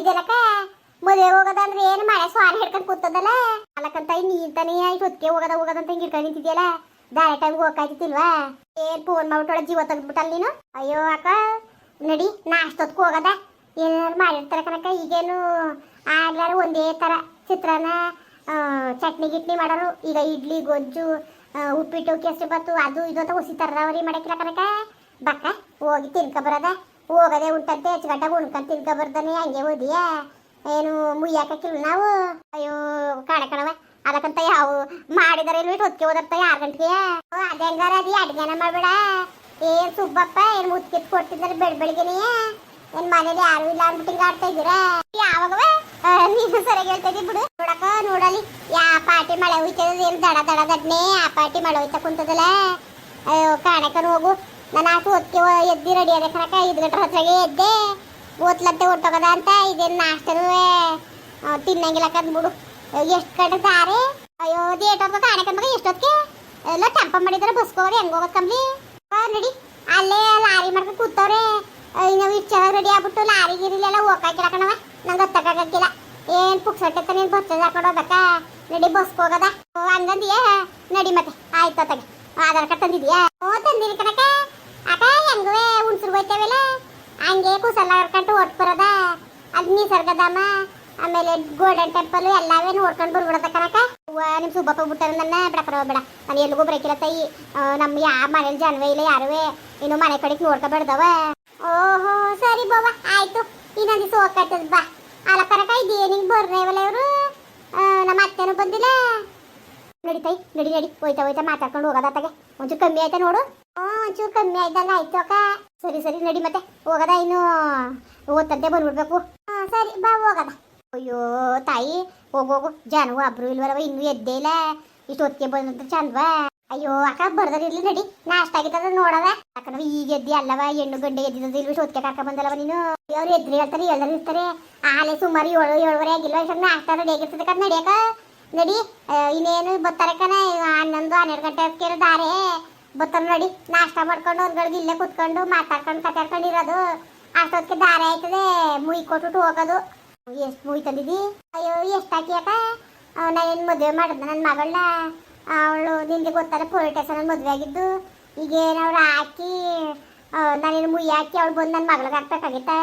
ಇದೆಲ್ಲಕ ಮದುವೆ ಹೋಗೋದಂದ್ರೆ ಏನು ಮಳೆ ಸ್ವಾರಿ ಹಿಡ್ಕೊಂಡು ಕೂತದಲ್ಲ? ಅಲ್ಲಕ್ಕಂತ ನೀರ್ತಾನೆ ಆಯ್ತು ಹೊತ್ತಿಗೆ ಹೋಗದ ಹೋಗದಂತ ಹಿಂಗೆ ಹಿಡ್ಕೊಂಡು ನಿಂತಿದ್ಯಲ್ಲ? ದಾರೆ ಟೈಮ್ಗೆ ಹೋಗ್ಕಾಯ್ತಿಲ್ವಾ ಏನ್ ಫೋನ್ ಮಾಡ್ಬಿಟ್ಟೊಳ ಜೀವ ತೆಗ್ದ್ಬಿಟ್ಟಲ್ಲ ನೀನು? ಅಯ್ಯೋ ಅಕ್ಕ, ನಡಿ ನಾಷ್ಟೊತ್ಕು ಹೋಗದ. ಏನಾರು ಮಾಡಿರ್ತಾರೆ ಕನಕ ಈಗೇನು ಆಗ್ಲಾರ ಒಂದೇ ತರ ಚಿತ್ರಾನ್ನ ಚಟ್ನಿ ಗಿಟ್ನಿ ಮಾಡೋರು. ಈಗ ಇಡ್ಲಿ, ಗೊಜ್ಜು ಉಪ್ಪಿಟ್ಟು, ಕೆಸರು ಬತ್ತು ಅದು, ಇದು ಅಂತ ಹುಸಿ ತರವರಿ ಮಾಡಕ್ಕಿಲ್ಲ ಕನಕ ಬಕ್ಕ, ಹೋಗಿ ತಿನ್ಕ ಬರದ. ಹೋಗದೆ ಉಂಟಂತೆ ಹೆಚ್ಚಗಡ್ಡಾಗ ಉಣ್ಕೊಂಡು ತಿನ್ಕ ಬರ್ದಾನೆ, ಹಂಗೆ ಓದಿಯ. ಏನು ಮುಯ್ಯಾಕಿಲ್ಲ ನಾವು. ಅಯ್ಯೋ, ಕಾಣ ಕಣವ ಅದಕ್ಕಂತ ಯಾವ ಮಾಡಿದಾರೆ ಇಲ್ವೇ ಹೊತ್ತಿಗೆ ಹೋದರ್ತ ಯಾರು ಗಂಟೆಗೆ? ಅದೇ ಹಂಗಾರ, ಅದು ಅಡ್ಗೆನ ಮಾಡ್ಬೇಡ. ಏನ್ ಸುಬ್ಬಪ್ಪ, ಏನ್ ಮುತ್ಕಿತ್ ಕೊಡ್ತಿದ್ದಾರೆ ಬೆಳ್ ಬೆಳಿಗ್ಗೆನೇ. ಏನ್ ಮನೇಲಿ ಯಾರು ಇಲ್ಲ ಅಂದ್ಬಿಟ್ಟು ಆಡ್ತಾ ಇದ್ದೀರಾ? ಯಾವಾಗವ ನೀನು ಸರಿಯಾಗಿ ಹೇಳ್ತಾ ಇದ್ದೀವಿ ಬಿಡು. ನೋಡಕ ನೋಡಲಿ ಯಾ ಪಾಟಿ ಮಳೆ ಹೋಯ್ತದ, ಏನ್ ದಡ ದಡ ದಡ್ನೆ, ಆ ಪಾಟಿ ಮಳೆ ಹೋಯ್ತಾ ಕುಂತದಲ್ಲ. ಅಯ್ಯೋ ಕಾಣಕನ್ ಹೋಗು. ನಾನು ಆಸು ಹೊತ್ತಿವ ಎದ್ದಿ ರೆಡಿ ಅದೇ ಕಣಕ ಐದು ಗಂಟೆ ಹೊತ್ತಿಗೆ ಎದ್ದೆ. ಓದ್ಲಂತೆ ಹೊಟ್ಟೋಗದ ಅಂತ ಇದೇನು ನಾಷ್ಟನೂ ತಿನ್ನಂಗಿಲ್ಲ ಕಂದ್ಬಿಡು ಎಷ್ಟು ಗಂಟೆ ದಾರೆ ಅಯ್ಯೋ ಏಟ್ ಹೊತ್ತು ಕಾಣೆ ಕಂಬ ಎಷ್ಟೊತ್ತಿಗೆ ಎಲ್ಲ ಟೆಂಪ ಮಾಡಿದ್ರೆ ಬಸ್ಕೋರಿ ಹೆಂಗ್ ಹೋಗೋದು ಕಂಬ್ಲಿ ನಡಿ. ಅಲ್ಲೇ ಲಾರಿ ಮಾಡ್ಕೊಂಡು ಕೂತವ್ರೆ. ನಾವು ಇಷ್ಟು ಚೆನ್ನಾಗಿ ರೆಡಿ ಆಗ್ಬಿಟ್ಟು ಲಾರಿ ಗಿರಿಲೆಲ್ಲ ಹೋಗಾಕಿಲ್ಲ ಕಣವ ನಂಗೆ ಗೊತ್ತಾಗಕ್ಕಿಲ್ಲ ಏನ್ ಪುಕ್ಸಟ್ಟೆ ತಾನೇ ಬರ್ತದ ಹಾಕೊಂಡು ಹೋಗ್ಬೇಕಾ ನಡಿ ಬಸ್ ಹೋಗದ. ನಡಿ ಮತ್ತೆ. ಆಯ್ತು ತಗೆ. ಆಧಾರ್ ಕಾರ್ಡ್ ತಂದಿದ್ಯಾ? ಓ, ತಂದಿನಿ ಕಣಕ ಅಕ್ಕ ಹೆಂಗುವೆ ಉಣ್ಸರು ಹೋಯ್ತೇವಲ್ಲ ಹಂಗೆ ಕುಸಲ ಹರ್ಕೊಂಡು ಹೊಟ್ಟು ಬರೋದ? ಅದು ನಿಸರ್ಗಧಾಮ ಆಮೇಲೆ ಗೋಲ್ಡನ್ ಟೆಂಪಲ್ ಎಲ್ಲವೇ ನೋಡ್ಕೊಂಡು ಬರ್ಬಿಡದ ಕನಕ ನಿಮ್ಮ ನಿಮ್ ಸುಬ್ಬಪ್ಪ ಬಿಟ್ಟಾರ ನನ್ನ ಬಿಡಕರ ಬೇಡ. ನಾನು ಎಲ್ಲಿಗೂ ಬರಕಿಲ್ಲ ತಾಯಿ ನಮ್ಮ ಯಾವ ಮನೇಲಿ ಜನವೇ ಇಲ್ಲ ಯಾರುವೆ? ಇನ್ನು ಮನೆ ಕಡೆಗೆ ನೋಡ್ಕೊಬೇಡ್ದವ ಓಹೋ, ಸರಿ ಬಾವ ಆಯ್ತು. ಇನ್ನೊಂದು ದಿವಸ ಹೋಗ್ತದ ಬಾ. ಅಲ್ಲ ಕನಕ ಇದೇನಿಗೆ ಬರ್ನೇವಲ್ಲ ಇವರು? ನಮ್ಮ ಅತ್ತೆನೂ ಬಂದಿಲ್ಲ? ನಡಿ ತೈ, ನಡಿ ನಡಿ. ಹೋಯ್ತಾ ಹೋಯ್ತಾ ಮಾತಾಡ್ಕೊಂಡು ಹೋಗೋದಾತಾಗೆ ಒಂಚೂರು ಕಮ್ಮಿ ಆಯ್ತಾ ನೋಡು. ಒಂಚೂರು ಕಮ್ಮಿ ಆಯ್ತಂಗ ಆಯ್ತು ಅಕ್ಕ. ಸರಿ ಸರಿ, ನಡಿ ಮತ್ತೆ. ಹೋಗದ ಇನ್ನು? ಓದ್ತಂತೆ ಬಂದ್ಬಿಡ್ಬೇಕು. ಹಾ ಸರಿ, ಬಾ, ಹೋಗದ. ಅಯ್ಯೋ, ತಾಯಿ ಹೋಗೋಗು ಜನವು ಒಬ್ರು ಇಲ್ವಲ್ಲವ, ಇನ್ನೂ ಎದ್ದೇ ಇಲ್ಲ. ಇಷ್ಟು ಹೊತ್ತಿಗೆ ಬಂದ್ರೆ ಚಂದ್ವಾ. ಅಯ್ಯೋ, ಅಕ್ಕ ಬರ್ದರ್ ನಡಿ. ನಾಷ್ಟ ಆಗಿತ್ತದ ನೋಡವ. ಯಾಕಂದ್ರೆ ಈಗ ಎದ್ದಿ ಅಲ್ಲವ, ಹೆಣ್ಣು ಗಂಡೆ ಎದ್ದಿದ್ದು ಇಲ್ವಿ ಹೊತ್ತಿಗೆ ಕಾಕ ಬಂದಲ್ಲವ ನೀನು? ಅವ್ರು ಎದ್ರಿ ಹೇಳ್ತಾರೆ, ಎಲ್ಲರೂ ಇರ್ತಾರೆ. ಆಲೆ ಸುಮಾರು ಏಳು, ಏಳುವರೆ ಆಗಿಲ್ವ ಇಷ್ಟು ನಾಷ್ಟ ರೆಡಿ ಆಗಿರ್ತದೆ ಕದ್ ನಡಿಯಕ ನಡಿ ಇನ್ನೇನು ಬರ್ತಾರೆ ಕಣ? ಹನ್ನೊಂದು ಹನ್ನೆರಡು ಗಂಟೆ ದಾರೆ. ಬರ್ತಾರೆ ನೋಡಿ, ನಾಷ್ಟ ಮಾಡ್ಕೊಂಡು ಒಂದ್ಗಳಿಗೆ ಇಲ್ಲೇ ಕುತ್ಕೊಂಡು ಮಾತಾಡ್ಕೊಂಡು ಕತಾಡ್ಕೊಂಡು ಇರೋದು. ಅಷ್ಟೊತ್ತಿಗೆ ದಾರ ಆಯ್ತದೆ ಮುಯ್ ಕೊಟ್ಬಿಟ್ಟು ಹೋಗೋದು. ಎಷ್ಟು ಮುಯಿ ತಂದಿದ್ದಿ ಅಯ್ಯೋ, ಎಷ್ಟು ಹಾಕಿಯಕ ನಾನೇನು ಮದುವೆ ಮಾಡಿದ್ನ ನನ್ನ ಮಗಳನ್ನ ಅವಳು ನಿನ್ಗೆ ಗೊತ್ತಲ್ಲ ಪೊಲೀಸ್ ಸ್ಟೇಷನಲ್ಲಿ ಮದುವೆ ಆಗಿದ್ದು. ಈಗ ಅವ್ರು ಹಾಕಿ ನಾನೇನು ಮುಯ್ ಹಾಕಿ ಅವಳು ಬಂದು ನನ್ನ ಮಗಳಿಗೆ ಹಾಕ್ಬೇಕಾಗಿತ್ತ?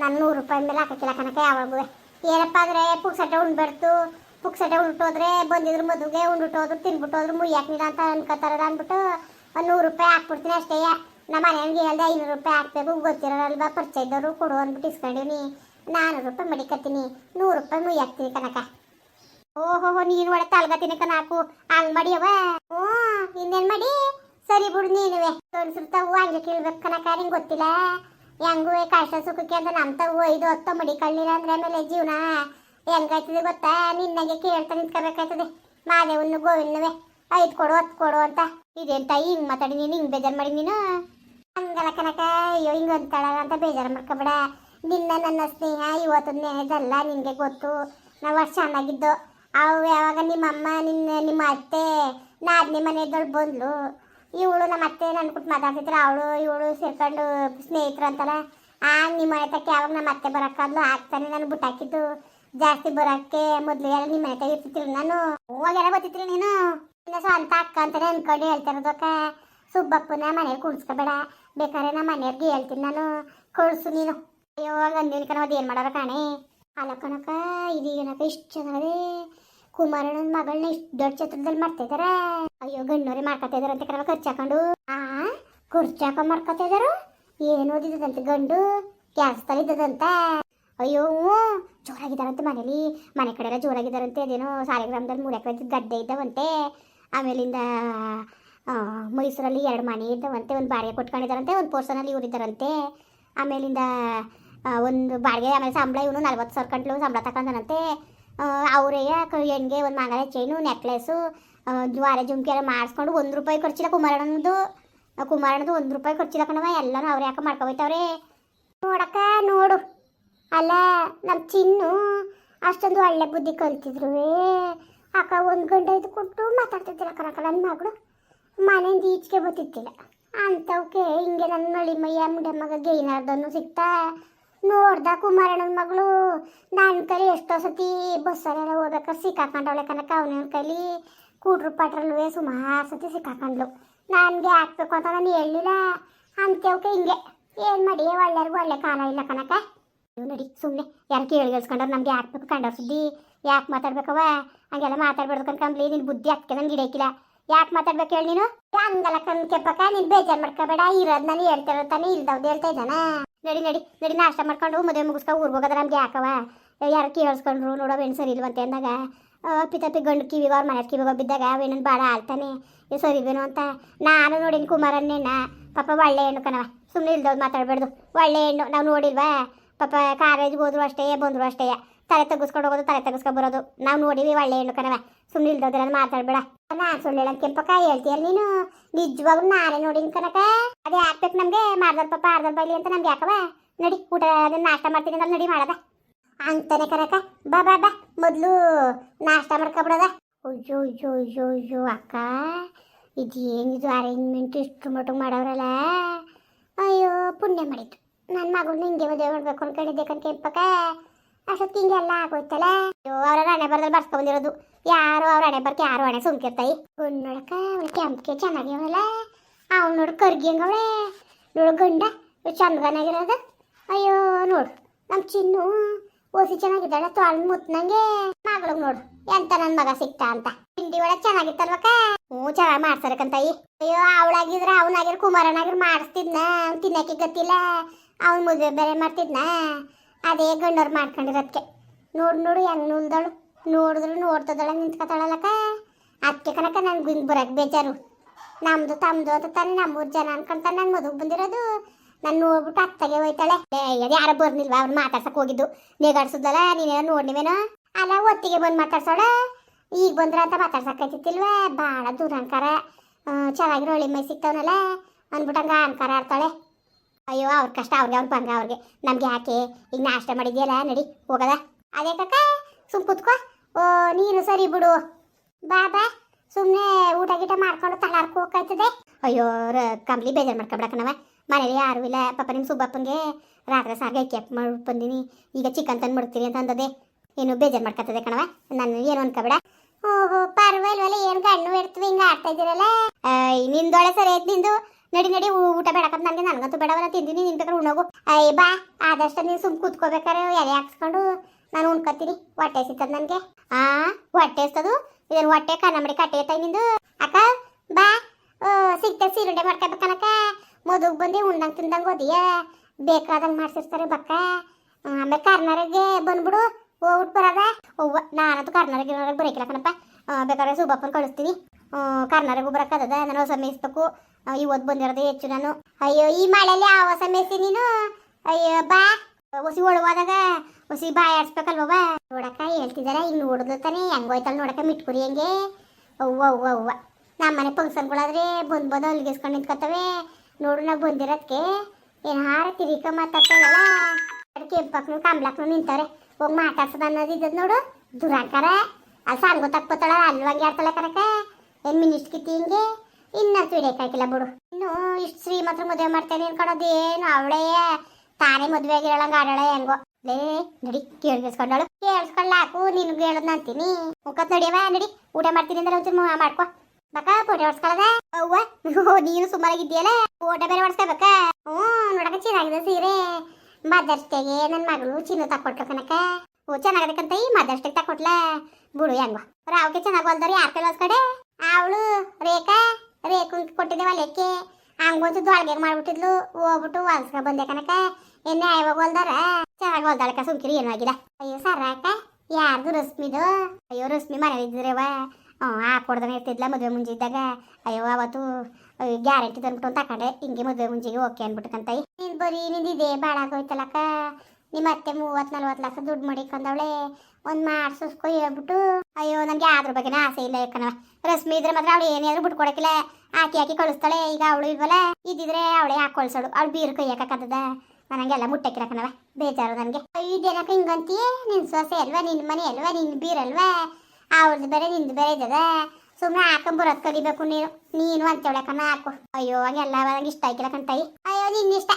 ನಾನು ನೂರು ರೂಪಾಯಿ ಮೇಲೆ ಹಾಕಕ್ಕಿಲ್ಲ ಕನಕ ಯಾವಾಗೂ ಏನಪ್ಪ ಅಂದರೆ ಪುಕ್ಸಟ್ಟೆ ಉಣ್ಬಾರ್ದು ಪುಕ್ಸಟ್ಟೆ ಉಂಟೋದ್ರೆ ಬಂದಿದ್ರು ಮದುವೆಗೆ ಹೋದ್ರು ಮುಯಿ ಹಾಕಿಲ್ಲ ಅಂತ ಅನ್ಕೋತಾರ ಅಂದ್ಬಿಟ್ಟು ಒಂದು ನೂರು ರೂಪಾಯಿ ಹಾಕ್ಬಿಡ್ತೀನಿ ಅಷ್ಟೇ. ನಮ್ಮ ಮನೆಯವ್ರಿಗೆ ಹೇಳ್ದೆ ಐನೂರು ರೂಪಾಯಿ ಹಾಕ್ಬೇಕು. ಗೊತ್ತಿರೋರಲ್ವಾ ಪರಿಚಯ ಇದ್ದವರು ಕೊಡು ಅಂದ್ಬಿಟ್ಟು ಇಸ್ಕೊಂಡಿವ್ನಿ ನಾನ್ನೂರು ರೂಪಾಯಿ ಮಡಿಕತ್ತೀನಿ. ನೂರು ರೂಪಾಯಿ ಮುಯ್ಯಾಕ್ತೀನಿ ಕನಕ ಓಹೋ ನೀನು ಒಳ್ಳೆ ತಲ್ಗತ್ತೀನಿ ಕನಕು ಹಂಗ್ ಮಾಡಿಯವ ಹ್ಞೂ, ಇನ್ನೇನು ಮಾಡಿ? ಸರಿ ಬಿಡು ನೀನುವೆ. ತೋರಿಸಿರ್ತಾವು ಹಂಗೆ ಕೇಳ್ಬೇಕು ಕನಕ ನಿಂಗೆ ಗೊತ್ತಿಲ್ಲ? ಹೆಂಗೂ ಕಷ್ಟ ಸುಖಕ್ಕೆ ಅಂತ ನಮ್ಮ ತಾವು ಐದು, ಹತ್ತು ಮಡಿಕೊಳ್ಳಿಲ್ಲ ಅಂದ್ರೆ ಆಮೇಲೆ ಜೀವನ ಹೆಂಗಾಯ್ತದೆ ಗೊತ್ತಾ? ನಿನ್ನಗೆ ಕೇಳ್ತಾ ನಿಂತ್ಕೋಬೇಕಾಯ್ತದೆ. ಮಾದೇವನ್ನು ಗೋವಿಂದವೇ ಐದು ಕೊಡು ಹತ್ತು ಕೊಡು ಅಂತ. ಇದೇನ್ ತಾಯಿ, ಹಿಂಗ್ ಮಾತಾಡಿ ನೀನು, ಹಿಂಗೆ ಬೇಜಾರು ಮಾಡಿ ನೀನು? ಹಂಗಲ್ಲ ಕನಕ ಅಯ್ಯೋ, ಹಿಂಗೆ ಅಂತಾಳ ಅಂತ ಬೇಜಾರು ಮಾಡ್ಕೊಬೇಡ. ನಿನ್ನ ನನ್ನ ಸ್ನೇಹ ಇವತ್ತು ನೆನೆದಲ್ಲ ನಿನಗೆ ಗೊತ್ತು. ನಾವು ಅಷ್ಟು ಚೆನ್ನಾಗಿದ್ದು. ಅವು ಯಾವಾಗ ನಿಮ್ಮ ಅಮ್ಮ ನಿನ್ನ ನಿಮ್ಮ ಅತ್ತೆ, ನಾದ್ನಿ ಮನೆಯದಳು ಬಂದ್ಲು. ಇವಳು ನಮ್ಮ ಅತ್ತೆ ನನ್ನ ಕುಟ್ಟು ಮಾತಾಡ್ತಿದ್ರು, ಅವಳು, ಇವಳು ಸೇರ್ಕೊಂಡು ಸ್ನೇಹಿತರು ಅಂತಲ್ಲ ಆ, ನಿಮ್ಮ ಮನೆ ತಕ್ಕ ಯಾವಾಗ ನಮ್ಮ ಅತ್ತೆ ಬರೋಕ್ಕಾದ್ಲು ಆಗ್ತಾನೆ ನಾನು ಬಿಟ್ಟಾಕಿದ್ದು. ಜಾಸ್ತಿ ಬರೋಕ್ಕೆ ಮೊದಲು ಎಲ್ಲ ನಿಮ್ಮ ಮನೆ ತಗ ನಾನು. ಹೋಗೆಲ್ಲ ಗೊತ್ತಿತ್ರಿ ನೀನು? ಸ್ವಂತ ಅಕ್ಕ ಅಂತಾನೆ ಅನ್ಕೊಂಡು ಹೇಳ್ತಾ ಇರೋದಕ್ಕ ಸುಬ್ಬಪ್ಪನ ಮನೆಯಲ್ಲಿ ಕುಣಿಸ್ಕೋಬೇಡ ಬೇಕಾದ್ರೆ ನಮ್ಮ ಮನೆಯವ್ರಿಗೆ ಹೇಳ್ತೀನಿ ನಾನು. ಕಳ್ಸು ನೀನು. ಅಯ್ಯೋ ಅಂದಿನ ಕಣ, ಅದೇನು ಮಾಡೋರ ಕಾಣೆ? ಅಲ್ಲ ಕಣಕ ಇದೀಗನಕ ಇಷ್ಟು ಚೆನ್ನಾಗದೆ? ಕುಮಾರಣ್ಣನ ಮಗಳನ್ನ ಇಷ್ಟು ದೊಡ್ಡ ಛತ್ರದಲ್ಲಿ ಮಾಡ್ತಾ ಇದಾರ ಅಯ್ಯೋ ಗಣ್ಣೋರೆ ಮಾಡ್ಕೊತಾ ಅಂತ ಕಣ ಖರ್ಚು ಹಾಕೊಂಡು ಆ ಖರ್ಚು ಹಾಕೊಂಡು ಮಾಡ್ಕೊತಾ ಇದಾರು? ಏನು ಓದಿದಂತೆ ಗಂಡು? ಕ್ಯಾನ್ಸಲ್ ಇದ್ದದಂತ? ಅಯ್ಯೋ ಜೋರಾಗಿದ್ದಾರಂತೆ ಮನೇಲಿ. ಮನೆ ಕಡೆ ಎಲ್ಲ ಜೋರಾಗಿದ್ದಾರಂತೆ, ಅದೇನೋ ಸಾಲಿಗ್ರಾಮದಲ್ಲಿ ಮೂರು ಎಕರೆ ಗಡ್ಡೆ ಇದ್ದವಂತೆ. ಆಮೇಲಿಂದ ಮೈಸೂರಲ್ಲಿ ಎರಡು ಮನೆ ಇದ್ದವಂತೆ, ಒಂದು ಬಾಡಿಗೆ ಕೊಟ್ಕೊಂಡಿದ್ದಾರಂತೆ, ಒಂದು ಪೋರ್ಸನಲ್ಲಿ ಇವರಿದ್ದಾರಂತೆ. ಆಮೇಲಿಂದ ಒಂದು ಬಾಡಿಗೆ, ಆಮೇಲೆ ಸಂಬಳ ಇವನು ನಲ್ವತ್ತು ಸಾವಿರ ಕಂಟ್ಲು ಸಂಬಳ ತಗೊಂಡನಂತೆ. ಅವರೇ ಹೆಣ್ಗೆ ಒಂದು ಮಂಗಲ ಚೈನು ನೆಕ್ಲೆಸ್ಸು ಜ್ವಾರ ಜುಮ್ಕಿ ಎಲ್ಲ ಮಾಡಿಸ್ಕೊಂಡು ಒಂದು ರೂಪಾಯಿ ಖರ್ಚಿಲ್ಲ ಕುಮಾರಣ್ಣನದು. ಕುಮಾರಣ್ಣದು ಒಂದು ರೂಪಾಯಿ ಖರ್ಚಿಲ್ಲ ಕಣವ ಎಲ್ಲರೂ ಅವ್ರು ಯಾಕೆ ಮಾಡ್ಕೊಬೋಯ್ತವ್ರೆ? ನೋಡಕ್ಕ, ನೋಡು. ಅಲ್ಲ ನಮ್ಮ ಚಿನ್ನು ಅಷ್ಟೊಂದು ಒಳ್ಳೆ ಬುದ್ಧಿ ಕಲ್ತಿದ್ರು ಅಕ್ಕ ಒಂದು ಗಂಟೆ ಇದು ಕೊಟ್ಟು ಮಾತಾಡ್ತಿದ್ದಿಲ್ಲ ಕಣಕ್ಕ ನನ್ನ ಮಗಳು. ಮನೆಯಿಂದ ಈಚೆಗೆ ಬರ್ತಿದ್ದಿಲ್ಲ. ಅಂಥವಕ್ಕೆ ಹಿಂಗೆ ನನ್ನ ನಳಿ ಮೈಯ ಮುಂಡೆ ಮಗ ಗೇನಾರ್ದನ್ನು ಸಿಗ್ತಾ ನೋಡ್ದ ಕುಮಾರಣ್ಣನ ಮಗಳು ನನ್ನ ಕೈಲಿ ಎಷ್ಟೋ ಸತಿ ಬಸ್ಸಲ್ಲೆಲ್ಲ ಹೋಗ್ಬೇಕಾದ್ರೆ ಸಿಕ್ಕಾಕೊಂಡವಳೆ ಕನಕ ಅವನ ಕೈಲಿ ಕೂಟ್ರು ಪಟ್ರಲ್ವೇ ಸುಮಾರು ಸತಿ ಸಿಕ್ಕಾಕೊಂಡ್ಲು ನನಗೆ ಹಾಕ್ಬೇಕು ಅಂತ ನಾನು ಹೇಳಲಿಲ್ಲ. ಅಂತೇವಕ್ಕೆ ಹಿಂಗೆ, ಏನು ಮಾಡಿ, ಒಳ್ಳೆಯವ್ರಿಗೂ ಒಳ್ಳೆ ಕಾಲ ಇಲ್ಲ ಕನಕ. ನೀವು ನಡಿ ಸುಮ್ಮನೆ ಯಾರು ಕೇಳಿ ಗೆಲ್ಸ್ಕೊಂಡ್ರೆ ನಮಗೆ ಹಾಕ್ಬೇಕು ಕಂಡವ್ರ ಸುದ್ದಿ. ಯಾಕೆ ಮಾತಾಡ್ಬೇಕವ ಹಂಗೆಲ್ಲ ಮಾತಾಡ್ಬಾರ್ದು ಕನ್ಕಂಬ್ಲಿ ನಿನ್ ಬುದ್ಧಿ ಅದಕ್ಕೆ ನಂಗೆ ಹಿಡಿಯಕಿಲ್ಲ ಯಾಕೆ ಮಾತಾಡ್ಬೇಕು ಹೇಳಿ ನೀನು? ಹಂಗಲ್ಲ ಕೆಪ್ಪಕ ನೀನು ಬೇಜಾರು ಮಾಡ್ಕೋಬೇಡ, ಇರೋದ್ ನಾನು ಹೇಳ್ತಾ ತಾನೇ ಇಲ್ದವ್ದು ಹೇಳ್ತಾ ಇದ್ದಾನ. ನಡಿ ನಡಿ ನಡಿ ನಾಷ್ಟ ಮಾಡ್ಕೊಂಡು ಮದುವೆ ಮುಗಿಸ್ಕೊ ಊರ್ ಹೋಗೋದ್ರ ನಮ್ಗೆ ಯಾಕವ ಯಾರು ಕೇಳಿಸ್ಕೊಂಡ್ರು, ನೋಡೋ ಹೆಣ್ಣು ಸರಿ ಇಲ್ವಂತೆ ಅಂದಾಗ. ಪಿತಪ್ಪಿ ಗಂಡು ಕಿವಿಗೆ ಅವ್ರ ಮನೆ ಕಿವಿಗೆ ಬಿದ್ದಾಗ ಅವೇನನ್ ಭಾಳ ಆಳ್ತಾನೆ. ಏ, ಸರಿ ಇಲ್ವೇನೋ ಅಂತ. ನಾನು ನೋಡಿನ ಕುಮಾರನ್ನೇನ ಪಾಪ ಒಳ್ಳೆ ಹೆಣ್ಣು ಕಣವ ಸುಮ್ಮನೆ ಇಲ್ದವ್ರು ಮಾತಾಡ್ಬಾರ್ದು. ಒಳ್ಳೆ ಹೆಣ್ಣು, ನಾವು ನೋಡಿಲ್ವಾ? ಪಾಪ ಕಾಲೇಜ್ಗೆ ಹೋದ್ರು ಅಷ್ಟೇ, ಬಂದ್ರು ಅಷ್ಟೇ. ತಲೆ ತಗ್ಗಿಸ್ಕೊಂಡು ಹೋಗೋದು, ತಲೆ ತೆಗಿಸ್ಕೊಂಡು ಬರೋದು. ನಾವು ನೋಡಿವಿ ಒಳ್ಳೆ ಹೆಣ್ಣು ಕಣವ ಸುಮ್ಮನೆ ಇಲ್ದೋದ್ರ ಮಾತಾಡ್ಬೇಡ. ನಾನು ಸುಳ್ಳಿಲ್ಲ ಕೆಂಪಕ್ಕ ಹೇಳ್ತೀಯಲ್ಲ ನೀನು? ನಿಜವಾಗ್ಲೂ ನಾನೇ ನೋಡಿನ ಕನಕ ಅದೇ ಆಗ್ಬೇಕು ನಮಗೆ? ಮಾಡ್ದಲ್ ಪಾಪ, ಆಡ್ದಲ್ ಬೈಲಿ ಅಂತ ನಮ್ಗೆ ಯಾಕವ ನಡಿ, ಊಟ ಅದನ್ನ ನಾಷ್ಟ ಮಾಡ್ತೀನಿ ಅಂದ್ರೆ ನಡಿ ಮಾಡದ. ಅಂತಾನೆ ಕನಕ ಬಾ ಬಾ ಬಾ. ಮೊದಲು ನಾಷ್ಟ ಮಾಡ್ಕೊಬಿಡದ. ಅಯ್ಯೋ ಅಯ್ಯೋ ಅಯ್ಯೋ ಅಯ್ಯೋ, ಅಕ್ಕ. ಇದೇನಿದು ಅರೇಂಜ್ಮೆಂಟ್ ಇಷ್ಟು ಮಟ್ಟಿಗೆ ಮಾಡವ್ರಲ್ಲ. ಅಯ್ಯೋ, ಪುಣ್ಯ ಮಾಡಿದ್ದು. ನನ್ನ ಮಗು ಹಿಂಗೆ ಮದುವೆ ಮಾಡ್ಬೇಕು ಅನ್ಕೊಂಡಿದ್ದೆ ಕಣ್ ಕೆಂಪಕ್ಕ. ಅಷ್ಟೊತ್ತಿಗೆ ಹಿಂಗೆಲ್ಲ ಆಗೋಯ್ತಲ್ಲ? ಅಯ್ಯೋ ಅವ್ರ ಹಣೆ ಬರ್ದಲ್ಲಿ ಬರ್ಸ್ಕೊಂಡಿರೋದು ಯಾರು ಅವ್ರ ಹಣೆ ಬರ್ಕೆ ಯಾರು ಹಣೆ ಸುಮ್ಕಿರ್ತಾಯಿ. ಗಂಡು ನೋಡಕ ಅವಳು ಕೆಂಪಕ್ಕೆ ಚೆನ್ನಾಗಿವಲ್ಲ ಅವ್ನು ನೋಡು ಕರ್ಗಿ ಹಂಗವಳೆ? ನೋಡು ಗಂಡ ಚಂದಗನಾಗಿರೋದು ಅಯ್ಯೋ, ನೋಡು ನಮ್ಮ ಚಿನ್ನು ಓಸಿ ಚೆನ್ನಾಗಿದ್ದಾಳೆ ತೊಳ್ ಮುತ್ನಂಗೆ. ಮಗಳಿಗೆ ನೋಡು, ಎಂತ ನನ್ನ ಮಗ ಸಿಕ್ತ ಅಂತ. ತಿಂಡಿ ಒಳಗೆ ಚೆನ್ನಾಗಿತ್ತಲ್ವಕ್ಕ? ಹ್ಞೂ, ಚೆನ್ನಾಗಿ ಮಾಡ್ಸಾರಕ್ಕಂತಾಯಿ ಅಯ್ಯೋ, ಅವಳಾಗಿದ್ರೆ ಅವನಾಗಿರ್ ಕುಮಾರನಾಗಿರ್ ಮಾಡಿಸ್ತಿದ್ನ? ಅವ್ನು ತಿನ್ನಕ್ಕೆ ಗೊತ್ತಿಲ್ಲ. ಅವ್ನ ಮದುವೆ ಬೇರೆ ಮಾಡ್ತಿದ್ನ? ಅದೇ ಗಂಡವ್ರು ಮಾಡ್ಕೊಂಡಿರೋದಕ್ಕೆ ನೋಡು ನೋಡು ಹೆಂಗ್ ನುಲ್ದಳು ನೋಡಿದ್ರು ನೋಡ್ತದಳ, ನಿಂತ್ಕೊತಾಳಲ್ಲಕ್ಕ. ಅದಕ್ಕೆ ಕನಕ ನನ್ಗೆ ಹಿಂಗೆ ಬರಕ್ಕೆ ಬೇಜಾರು. ನಮ್ಮದು ತಮ್ಮದು ಅಂತ ತಾನೆ ನಮ್ಮೂರು ಜನ ಅನ್ಕೊಂತಾನೆ ನನ್ನ ಮದುವೆ ಬಂದಿರೋದು. ನಾನು ನೋಡ್ಬಿಟ್ಟು ಅತ್ತಗೆ ಹೋಯ್ತಾಳೆ. ಅದು ಯಾರೋ ಬರ್ನಿಲ್ವಾ ಅವ್ರು ಮಾತಾಡ್ಸಕ್ಕೆ ಹೋಗಿದ್ದು. ನೇಗಾಡ್ಸುದಲ್ಲ, ನೀನೇನೋ ನೋಡ್ನಿವೇನೋ? ಅಲ್ಲ, ಒತ್ತಿಗೆ ಬಂದು ಮಾತಾಡ್ಸೋಳ? ಈಗ ಬಂದ್ರ ಅಂತ ಮಾತಾಡ್ಸಕ್ಕಾಯ್ತಿಲ್ವ ಭಾಳ ದುರಂಕಾರ ಚೆನ್ನಾಗಿರೋ ಒಳ್ಳೆ ಮೈ ಸಿಗ್ತಾವನಲ್ಲ. ಅಂದ್ಬಿಟ್ಟು ಹಂಗ ಅನ್ಕಾರ ಆಡ್ತಾಳೆ. ಅಯ್ಯೋ, ಅವ್ರ ಕಷ್ಟ, ಅವ್ರಿಗೆ ಅವ್ರ ಬಂಗ ಅವ್ರಿಗೆ. ನಮ್ಗೆ ಯಾಕೆ? ಈಗ ನಾಷ್ಟ ಮಾಡಿದ್ಯಲ್ಲ, ನಡಿ, ಹೋಗದ. ಅದೇ ಕಕ್ಕ ಸುಮ್ ಕುತ್ಕೋ. ಓ, ನೀನು ಸರಿ ಬಿಡು. ಬಾ ಬಾ. ಸುಮ್ಮನೆ ಊಟ ಗೀಟ ಮಾಡ್ಕೊಂಡು ತಲಾರ್ಕು ಹೋಗ್ತದೆ. ಅಯ್ಯೋ, ರ- ಬೇಜಾರ್ ಮಾಡ್ಕೊಬಿಡಕನವ ಮನೇಲಿ ಯಾರು ಇಲ್ಲ. ಪಾಪ ನಿಮ್ಮ ಸುಬ್ಬಪ್ಪಂಗೆ ರಾತ್ರಿ ಸಾರ್ಗೆ ಕೆಪ್ ಮಾಡಿ ಬಂದೀನಿ. ಈಗ ಚಿಕನ್ ತಂದು ಮಾಡ್ತೀನಿ ಅಂತ ಅಂದದೆ ಏನು ಬೇಜಾರು ಮಾಡ್ಕೊತದೆ ಕಣವ ನಾನು ಏನು ಅನ್ಕೋಬೇಡ. ಓಹೋ ಪರ್ವಲ್ವಲ್ಲ ಏನು ಗಣ್ಣು ಇಡ್ತೀವಿ ಹಿಂಗೆ ಆಡ್ತಾ ಇದ್ದೀರಲ್ಲ? ನಿಂದೊಳೆ ಸರಿ ಐತೆ ನಿಂದು. ನಡಿ ನಡಿ ಊಟ ಬೇಡಕಂತ ನನಗೆ ನನಗಂತೂ ಬೇಡವಲ್ಲ, ತಿಂದಿನಿ, ನಿನ್ ಬೇಕಾದ್ರೆ ಉಣ್ಣೋಗು ಐ ಬಾ. ಆದಷ್ಟು ನೀನು ಸುಮ್ ಕೂತ್ಕೋಬೇಕಾರೆ, ಎಲೆ ಹಾಕ್ಸ್ಕೊಂಡು ನಾನು ಉಣ್ಕೊತೀನಿ. ಹೊಟ್ಟೆ ಸಿಗ್ತದ ನನಗೆ. ಆ, ಹೊಟ್ಟೆ ಎಸ್ತದು ಇದನ್ನ ಹೊಟ್ಟೆ ಕನ್ನಂಬಡಿ ಕಟ್ಟೆ ಐತ ನಿಂದು? ಅಕ್ಕ, ಬಾ. ಸಿಗ್ತದೆ ಸೀರುಂಡೆ ಮಾಡ್ಕೋಬೇಕನಕ ಮದುವೆ ಬಂದು ಉಂಡಂಗೆ ತಿಂದಂಗೆ ಓದಿಯ? ಬೇಕಾದಂಗೆ ಮಾಡ್ಸಿರ್ತಾರೆ ಬಕ್ಕ. ಆಮೇಲೆ ಕರ್ನಾಟಕಗೆ ಬಂದ್ಬಿಡು. ಹೋಗ್ಬಿಟ್ಟು ಬರದ ಒವ್ವ ನಾನಂತೂ ಕರ್ನಾಟಕ ಬರೀಕಿಲ್ಲ ಕಣಪ್ಪ. ಬೇಕಾದ್ರೆ ಸುಬ್ಬಪ್ಪನ ಕಳಿಸ್ತೀನಿ. ಕರ್ನಾಟಕ ಬರಕ್ಕದ ನಾನು ಹೊಸ ಮೇಯಿಸ್ಬೇಕು ಇವತ್ತು ಬಂದಿರೋದು ಹೆಚ್ಚು ನಾನು. ಅಯ್ಯೋ, ಈ ಮಳೆಯಲ್ಲಿ ಆ ಹೊಸ ನೀನು? ಅಯ್ಯೋ, ಬಾ. ಹೊಸಿ ಒಳವಾದಾಗ ಹೊಸಿ ಬಾಯಿ ಆಡ್ಸ್ಬೇಕಲ್ವ ನೋಡಕ್ಕ, ಹೇಳ್ತಿದಾರೆ ಈಗ ನೋಡಿದ್ರು ತಾನೆ. ಹೆಂಗೋಯ್ತಲ್ಲ ನೋಡಕ್ಕ, ಮಿಟ್ಕುರಿ ಹೆಂಗೆ. ಅವ್ವ ಅವ್ವ ಅವ್ವ. ನಮ್ಮನೆ ಫಂಕ್ಷನ್ಗಳಾದ್ರೆ ಬಂದು ಬಂದು ಅಲ್ಲಿಗೆಸ್ಕೊಂಡು ನಿಂತ್ಕೊತವೆ. ನೋಡು, ನಾವು ಬಂದಿರೋದಕ್ಕೆ ಏನು ಹಾರ ತಿರಿಕ ಮಾತಾಡ್ತಾಳಲ್ಲ. ಅದಕ್ಕೆ ಕೆಂಪಕ್ನು ಕಂಬ್ಲಕ್ನು ನಿಂತಾರೆ ಹೋಗಿ ಮಾತಾಡ್ಸದ ಅನ್ನೋದು ಇದ್ದದ್ ನೋಡು. ದುರಾಕಾರ. ಅಲ್ಲಿ ಸಾಂಗು ತಪ್ಪತ್ತಳ, ಅಲ್ವಂಗೆ ಆಡ್ತಾಳೆ ಕರಕ ಏನು ಮಿನಿಸ್ಟ್ ಕಿತ್ತಿ ಹಿಂಗೆ? ಇನ್ನ ತುಳಿಯಕ್ಕಾಗಿಲ್ಲ ಬಿಡು. ಇನ್ನು ಇಷ್ಟು ಮಾತ್ರ ಮದುವೆ ಮಾಡ್ತೇನೆ ಅನ್ಕೊಳ್ಳೋದೇನು ಅವಳೇ? ತಾನೇ ಮದುವೆ ಆಗಿರೋಳಂಗ ಆಡಳ ಹೆಂಗೋ? ಲೇ, ನಡಿ ಕೇಳಿಸ್ಕೊಂಡಳು ಕೇಳಿಸ್ಕೊಳ್ಳಾಕು ನಿನ್ಗೆ ಹೇಳೋದ್ ಅಂತೀನಿ ಮುಖತ್ ನಡಿಯವ ನಡಿ. ಊಟ ಮಾಡ್ತೀನಿ ಅಂದ್ರೆ ಒಂಚೂರು ಮಾಡ್ಕೊ. ಬಕ ಫೋಟೋ ಹೊಡ್ಸ್ಕೊಳ್ಳದ? ಅವ್ವ ನೀನು ಸುಮಾರಾಗಿದ್ದೀಯಲ್ಲ ಫೋಟೋ ಬೇರೆ ಹೊಡ್ಸ್ಕೊಬೇಕ ಹ್ಞೂ ನೋಡಕ ಚೆನ್ನಾಗಿದೆ ಸೀರೆ. ಮದರ್ಸ್ಟೆಗೆ ನನ್ನ ಮಗಳು ಚಿನ್ನು ತಕೊಟ್ಲು ಕನಕ ಓ ಚೆನ್ನಾಗದಕ್ಕಂತ ಈ ಮದರ್ಸ್ಟೆಗೆ ತಕೊಟ್ಲ ಬಿಡು ಹೆಂಗೋ. ರಾವ್ಕೆ ಚೆನ್ನಾಗಿ ಹೊಲ್ದವ್ರು ಯಾರ ಕಡೆ ಅವಳು, ರೇಖಾ? ರೇಖು ಕೊಟ್ಟಿದ್ದೆ ಹೊಲಕ್ಕೆ ಹಂಗೊಂದು ದೊಳಗೆ ಮಾಡ್ಬಿಟ್ಟಿದ್ಲು. ಹೋಗ್ಬಿಟ್ಟು ಹೊಲ್ಸ್ಕ ಬಂದೆ ಕನಕ ಎಣ್ಣೆ ಯಾವಾಗ ಹೊಲ್ದಾರ. ಚೆನ್ನಾಗಿ ಹೊಲ್ದಾಳಕ ಸುಮ್ಕಿರಿ ಏನಾಗಿಲ್ಲ ಅಯ್ಯೋ ಸರಕ ಯಾರ್ದು ರಶ್ಮಿದು? ಅಯ್ಯೋ ರಶ್ಮಿ ಮನೇಲಿ ಇದ್ದಿದ್ರವ? ಹ್ಞೂ ಹಾಕೊಡ್ದನೆ ಇರ್ತಿದ್ಲ ಮದುವೆ ಮುಂಜಿ ಇದ್ದಾಗ ಅಯ್ಯೋ, ಅವತ್ತು ಗ್ಯಾರಂಟಿ ತಂದ್ಬಿಟ್ಟು ಅಂತ ಹಾಕೊಂಡೆ. ಹಿಂಗೆ ಮದುವೆ ಮುಂಜಿಗೆ ಓಕೆ ಅನ್ಬಿಟ್ಟಕಂತಾಯಿ ನಿನ್ ಬರೀ ನಿಂದಿದೆ ಬಾಳಾಗೋಯ್ತಲಕ್ಕ. ನಿಮ್ಮ ಅತ್ತೆ ಮೂವತ್ತು ನಲ್ವತ್ತು ಲಕ್ಷ ದುಡ್ಡು ಮಾಡಿಕೊಂಡವಳೆ ಒಂದು ಮಾಡಿಸ್ಕೊ ಹೇಳ್ಬಿಟ್ಟು, ಅಯ್ಯೋ, ನನಗೆ ಅದ್ರ ಬಗ್ಗೆನೇ ಆಸೆ ಇಲ್ಲ ಯಾಕನವ ರಶ್ಮಿ ಇದ್ರೆ ಮಾತ್ರ ಅವಳು ಏನಾದ್ರು ಬಿಟ್ಟು ಕೊಡಕಿಲ್ಲ ಹಾಕಿ ಹಾಕಿ ಕಳಿಸ್ತಾಳೆ. ಈಗ ಅವಳು ಇಲ್ವಲ್ಲ? ಇದ್ದಿದ್ರೆ ಅವಳೇ ಹಾಕೊಳ್ಸೋಳು ಅವಳು ಬೀರು ಕೈ ಹಾಕಕ್ಕದ ನನಗೆಲ್ಲ ಮುಟ್ಟಕ್ಕಿರಕನವ ಬೇಜಾರು ನನಗೆ. ಇದೇನಕ್ಕ ಹಿಂಗಂತೀ? ನಿನ್ನ ಸೊಸೆ ಅಲ್ವಾ? ನಿನ್ನ ಮನೆ ಅಲ್ವಾ? ನಿನ್ನ ಬೀರಲ್ವಾ ಅವ್ರದ್ದು ಬೇರೆ, ನಿಂದು ಬೇರೆ ಇದ್ದದ. ಸುಮ್ಮನೆ ಹಾಕೊಂಬರೋದು ಕಲಿಬೇಕು ನೀನು. ನೀನು ಅಂತೇಳಕ್ಕ ಹಾಕು. ಅಯ್ಯೋ, ಹಂಗೆಲ್ಲ ಇಷ್ಟ ಆಯ್ಕಿಲ್ಲ ಕಣ್ತಾಯಿ ಅಯ್ಯೋ ನಿನ್ನ ಇಷ್ಟ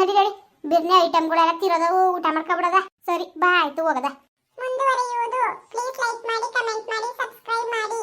ನಡಿ ನಡಿ. ಬಿರ್ನೆ ಐಟಮ್ಗಳೆಲ್ಲ ತಿರೋದವು, ಊಟ ಮಾಡ್ಕೊಬಿಡೋದ. ಸರಿ ಬಾ ಆಯ್ತು, ಹೋಗದ. ಮುಂದುವರಿಯುವುದು ಪ್ಲೀಸ್ ಲೈಕ್ ಮಾಡಿ ಕಮೆಂಟ್ ಮಾಡಿ ಸಬ್ಸ್ಕ್ರೈಬ್ ಮಾಡಿ.